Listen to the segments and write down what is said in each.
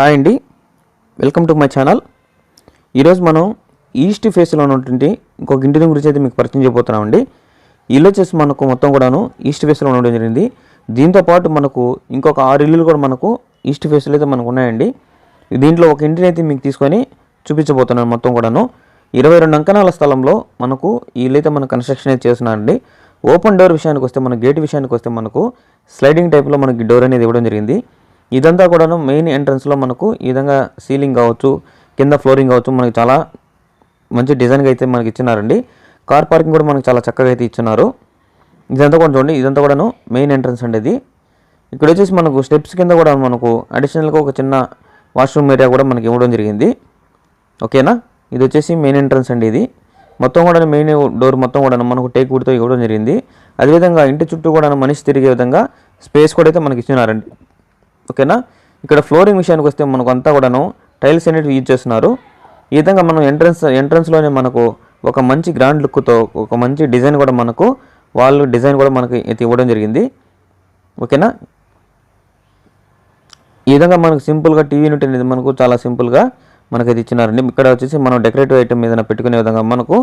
Hi అండి. Welcome to my channel. ఈరోజు మనం ఈస్ట్ ఫేస్లో ఉన్నటువంటి ఇంకొక ఇంటిని గురించి అయితే మీకు పరిచయం చేయబోతున్నామండి. ఇల్లు వచ్చేసి మనకు మొత్తం కూడాను ఈస్ట్ ఫేస్లో ఉండడం జరిగింది. దీంతో పాటు మనకు ఇంకొక ఆరు ఇల్లులు కూడా మనకు ఈస్ట్ ఫేస్లో అయితే మనకు ఉన్నాయండి. దీంట్లో ఒక ఇంటిని అయితే మీకు తీసుకొని చూపించబోతున్నాను మొత్తం కూడాను. ఇరవై రెండు అంకణాల స్థలంలో మనకు ఈ ఇల్లు అయితే మన కన్స్ట్రక్షన్ అయితే చేస్తున్నారండి. ఓపెన్ డోర్ విషయానికి వస్తే మన గేట్ విషయానికి వస్తే మనకు స్లైడింగ్ టైప్లో మనకి డోర్ అనేది ఇవ్వడం జరిగింది. ఇదంతా కూడాను మెయిన్ ఎంట్రన్స్లో మనకు ఈ విధంగా సీలింగ్ కావచ్చు కింద ఫ్లోరింగ్ కావచ్చు మనకి చాలా మంచి డిజైన్గా అయితే మనకి ఇచ్చినారండి. కార్ పార్కింగ్ కూడా మనకి చాలా చక్కగా అయితే ఇచ్చినారు. ఇదంతా కూడా చూడండి ఇదంతా కూడాను మెయిన్ ఎంట్రన్స్ అండి ఇది. ఇక్కడ వచ్చేసి మనకు స్టెప్స్ కింద కూడా మనకు అడిషనల్గా ఒక చిన్న వాష్రూమ్ ఏరియా కూడా మనకి ఇవ్వడం జరిగింది. ఓకేనా? ఇది వచ్చేసి మెయిన్ ఎంట్రన్స్ అండి ఇది. మొత్తం కూడా మెయిన్ డోర్ మొత్తం కూడా మనకు టేక్ వుడ్తో ఇవ్వడం జరిగింది. అదేవిధంగా ఇంటి చుట్టూ కూడా మనిషి తిరిగే విధంగా స్పేస్ కూడా అయితే మనకి ఇచ్చినారండి. ఓకేనా? ఇక్కడ ఫ్లోరింగ్ విషయానికి వస్తే మనకు అంతా కూడాను టైల్స్ అనేవి యూజ్ చేస్తున్నారు. ఈ విధంగా మనం ఎంట్రన్స్ ఎంట్రన్స్లోనే మనకు ఒక మంచి గ్రాండ్ లుక్తో ఒక మంచి డిజైన్ కూడా మనకు వాళ్ళు డిజైన్ కూడా మనకి అయితే ఇవ్వడం జరిగింది. ఓకేనా? ఈ విధంగా మనకు సింపుల్గా టీవీ యూనిట్ అనేది మనకు చాలా సింపుల్గా మనకైతే ఇచ్చినారండి. ఇక్కడ వచ్చేసి మనం డెకరేటివ్ ఐటమ్ ఏదైనా పెట్టుకునే విధంగా మనకు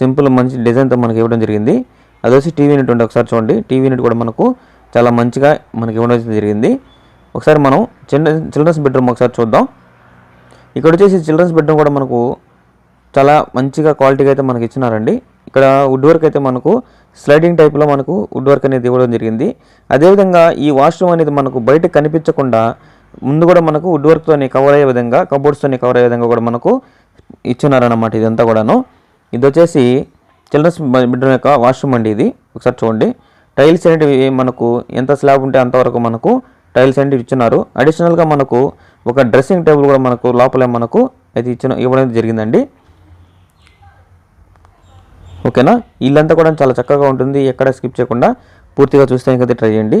సింపుల్ మంచి డిజైన్తో మనకి ఇవ్వడం జరిగింది. అది వచ్చి టీవీ యూనిట్ ఉండే ఒకసారి చూడండి. టీవీ యూనిట్ కూడా మనకు చాలా మంచిగా మనకి ఇవ్వడం జరిగింది. ఒకసారి మనం చిన్న చిల్డ్రన్స్ బెడ్రూమ్ ఒకసారి చూద్దాం. ఇక్కడ వచ్చేసి చిల్డ్రన్స్ బెడ్రూమ్ కూడా మనకు చాలా మంచిగా క్వాలిటీగా అయితే మనకి ఇచ్చినారండి. ఇక్కడ వుడ్ వర్క్ అయితే మనకు స్లైడింగ్ టైప్లో మనకు వుడ్ వర్క్ అనేది ఇవ్వడం జరిగింది. అదేవిధంగా ఈ వాష్రూమ్ అనేది మనకు బయట కనిపించకుండా ముందు కూడా మనకు వుడ్ వర్క్తో కవర్ అయ్యే విధంగా కబోర్డ్స్తో కవర్ అయ్యే విధంగా కూడా మనకు ఇచ్చినారన్నమాట ఇదంతా కూడాను. ఇది వచ్చేసి చిల్డ్రన్స్ బెడ్రూమ్ యొక్క వాష్రూమ్ అండి ఇది. ఒకసారి చూడండి. టైల్స్ అనేటివి మనకు ఎంత స్లాబ్ ఉంటే అంతవరకు మనకు టైల్స్ అనేవి ఇచ్చినారు అడిషనల్గా మనకు ఒక డ్రెస్సింగ్ టేబుల్ కూడా మనకు లోపలే మనకు అయితే ఇచ్చిన ఇవ్వడం జరిగిందండి. ఓకేనా? ఇల్లంతా కూడా చాలా చక్కగా ఉంటుంది. ఎక్కడ స్కిప్ చేయకుండా పూర్తిగా చూస్తే అయితే ట్రై చేయండి.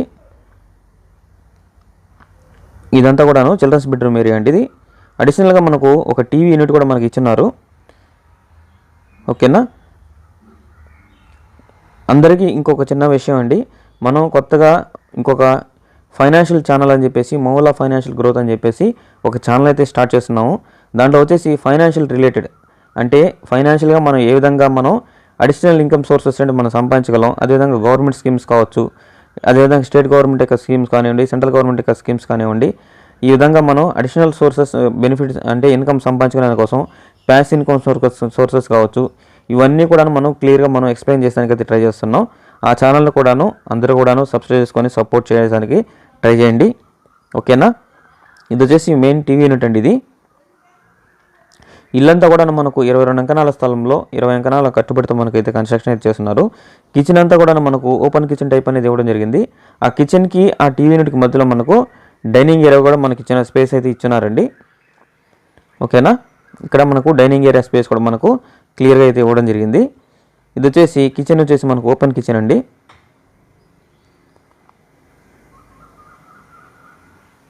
ఇదంతా కూడాను చిల్డ్రన్స్ బెడ్రూమ్ ఏరియా అండి ఇది. అడిషనల్గా మనకు ఒక టీవీ యూనిట్ కూడా మనకి ఇచ్చినారు ఓకేనా? అందరికీ ఇంకొక చిన్న విషయం అండి. మనం కొత్తగా ఇంకొక ఫైనాన్షియల్ ఛానల్ అని చెప్పేసి మౌలా ఫైనాన్షియల్ గ్రోత్ అని చెప్పేసి ఒక ఛానల్ అయితే స్టార్ట్ చేస్తున్నాము. దాంట్లో వచ్చేసి ఫైనాన్షియల్ రిలేటెడ్. అంటే ఫైనాన్షియల్గా మనం ఏ విధంగా మనం అడిషనల్ ఇన్కమ్ సోర్సెస్ అంటే మనం సంపాదించగలం అదేవిధంగా గవర్నమెంట్ స్కీమ్స్ కావచ్చు అదేవిధంగా స్టేట్ గవర్నమెంట్ యొక్క స్కీమ్స్ కానివ్వండి సెంట్రల్ గవర్నమెంట్ యొక్క స్కీమ్స్ కానివ్వండి ఈ విధంగా మనం అడిషనల్ సోర్సెస్ బెనిఫిట్స్ అంటే ఇన్కమ్ సంపాదించుకునే కోసం ప్యాస్ ఇన్కమ్ సోర్సెస్ సోర్సెస్ కావచ్చు ఇవన్నీ కూడా మనం క్లియర్గా మనం ఎక్స్ప్లెయిన్ చేయడానికి అయితే ట్రై చేస్తున్నాం. ఆ ఛానల్ని కూడాను అందరూ కూడాను సబ్స్క్రైబ్ చేసుకొని సపోర్ట్ చేయడానికి ట్రై చేయండి. ఓకేనా ఇది వచ్చేసి మెయిన్ టీవీ యూనిట్ అండి ఇది. ఇల్లంతా కూడా మనకు ఇరవై రెండు అంకణాల స్థలంలో ఇరవై అంకణాల కట్టుబడితో మనకైతే కన్స్ట్రక్షన్ అయితే చేస్తున్నారు. కిచెన్ అంతా కూడా మనకు ఓపెన్ కిచెన్ టైప్ అనేది ఇవ్వడం జరిగింది. ఆ కిచెన్కి ఆ టీవీ యూనిట్కి మధ్యలో మనకు డైనింగ్ ఏరియా కూడా మనకి ఇచ్చిన స్పేస్ అయితే ఇచ్చినారండి ఓకేనా ఇక్కడ మనకు డైనింగ్ ఏరియా స్పేస్ కూడా మనకు క్లియర్గా అయితే ఇవ్వడం జరిగింది. ఇది వచ్చేసి కిచెన్ వచ్చేసి మనకు ఓపెన్ కిచెన్ అండి.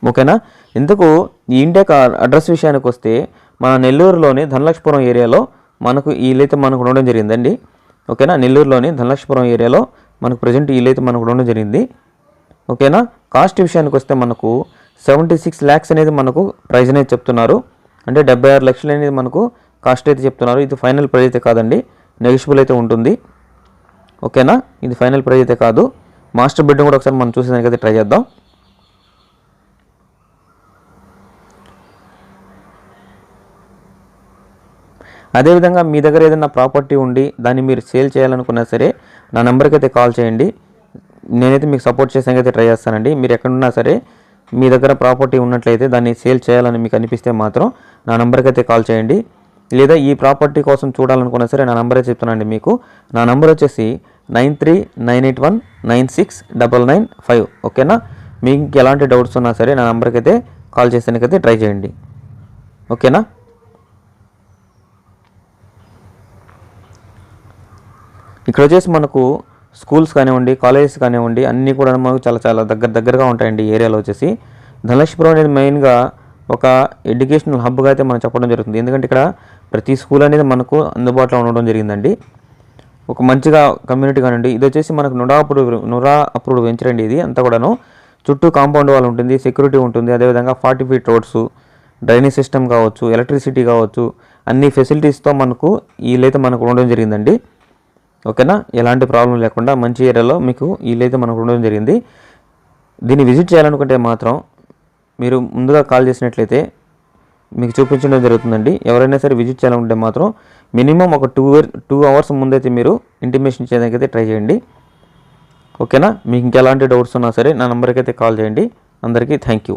ఓకేనా? ఇందుకు ఈ ఇంటి యొక్క అడ్రస్ విషయానికి వస్తే మన నెల్లూరులోని ధనలక్ష్పురం ఏరియాలో మనకు ఈలైతే మనకు ఉండడం జరిగిందండి. ఓకేనా? నెల్లూరులోని ధనలక్ష్పురం ఏరియాలో మనకు ప్రజెంట్ ఈలైతే మనకు ఉండడం జరిగింది. ఓకేనా? కాస్ట్ విషయానికి వస్తే మనకు సెవెంటీ సిక్స్ ల్యాక్స్ అనేది మనకు ప్రైజ్ అనేది చెప్తున్నారు. అంటే డెబ్బై ఆరు లక్షలు అనేది మనకు కాస్ట్ అయితే చెప్తున్నారు. ఇది ఫైనల్ ప్రైజ్ అయితే కాదండి. నెగిషిబుల్ అయితే ఉంటుంది. ఓకేనా? ఇది ఫైనల్ ప్రైజ్ అయితే కాదు. మాస్టర్ బెడ్రూమ్ కూడా ఒకసారి మనం చూసేదానికి అయితే ట్రై చేద్దాం. అదేవిధంగా మీ దగ్గర ఏదైనా ప్రాపర్టీ ఉండి దాన్ని మీరు సేల్ చేయాలనుకున్నా సరే నా నెంబర్కి అయితే కాల్ చేయండి. నేనైతే మీకు సపోర్ట్ చేసానికి అయితే ట్రై చేస్తానండి. మీరు ఎక్కడున్నా సరే మీ దగ్గర ప్రాపర్టీ ఉన్నట్లయితే దాన్ని సేల్ చేయాలని మీకు అనిపిస్తే మాత్రం నా నెంబర్కి అయితే కాల్ చేయండి. లేదా ఈ ప్రాపర్టీ కోసం చూడాలనుకున్నా సరే నా నెంబరే చెప్తానండి మీకు. నా నెంబర్ వచ్చేసి nine three nine eight one nine six double nine five. ఓకేనా? మీకు ఎలాంటి డౌట్స్ ఉన్నా సరే నా నెంబర్కి అయితే కాల్ చేసానికైతే ట్రై చేయండి. ఓకేనా? ఇక్కడ వచ్చేసి మనకు స్కూల్స్ కానివ్వండి కాలేజెస్ కానివ్వండి అన్నీ కూడా మనకు చాలా చాలా దగ్గర దగ్గరగా ఉంటాయండి ఏరియాలో వచ్చేసి. ధనలక్ష్మిపురం అనేది మెయిన్గా ఒక ఎడ్యుకేషనల్ హబ్గా అయితే మనం చెప్పడం జరుగుతుంది. ఎందుకంటే ఇక్కడ ప్రతి స్కూల్ అనేది మనకు అందుబాటులో ఉండడం జరిగిందండి. ఒక మంచిగా కమ్యూనిటీ కానివ్వండి ఇది వచ్చేసి మనకు నుడా అప్రూవ్ నురా అప్రూవ్డ్ వెంచర్ అండి ఇది అంతా కూడాను. చుట్టూ కాంపౌండ్ వాల్ ఉంటుంది సెక్యూరిటీ ఉంటుంది అదేవిధంగా forty feet roads drainage system కావచ్చు ఎలక్ట్రిసిటీ కావచ్చు అన్ని ఫెసిలిటీస్తో మనకు వీళ్ళైతే మనకు ఉండడం జరిగిందండి. ఓకేనా? ఎలాంటి ప్రాబ్లం లేకుండా మంచి ఏరియాలో మీకు వీళ్ళైతే మనకు ఉండడం జరిగింది. దీన్ని విజిట్ చేయాలనుకుంటే మాత్రం మీరు ముందుగా కాల్ చేసినట్లయితే మీకు చూపించడం జరుగుతుందండి. ఎవరైనా సరే విజిట్ చేయాలనుకుంటే మాత్రం మినిమం ఒక టూ టూ అవర్స్ ముందైతే మీరు ఇంటిమేషన్ చేయడానికైతే ట్రై చేయండి. ఓకేనా? మీకు ఇంకెలాంటి డౌట్స్ ఉన్నా సరే నా నెంబర్కి అయితే కాల్ చేయండి. అందరికీ థ్యాంక్ యూ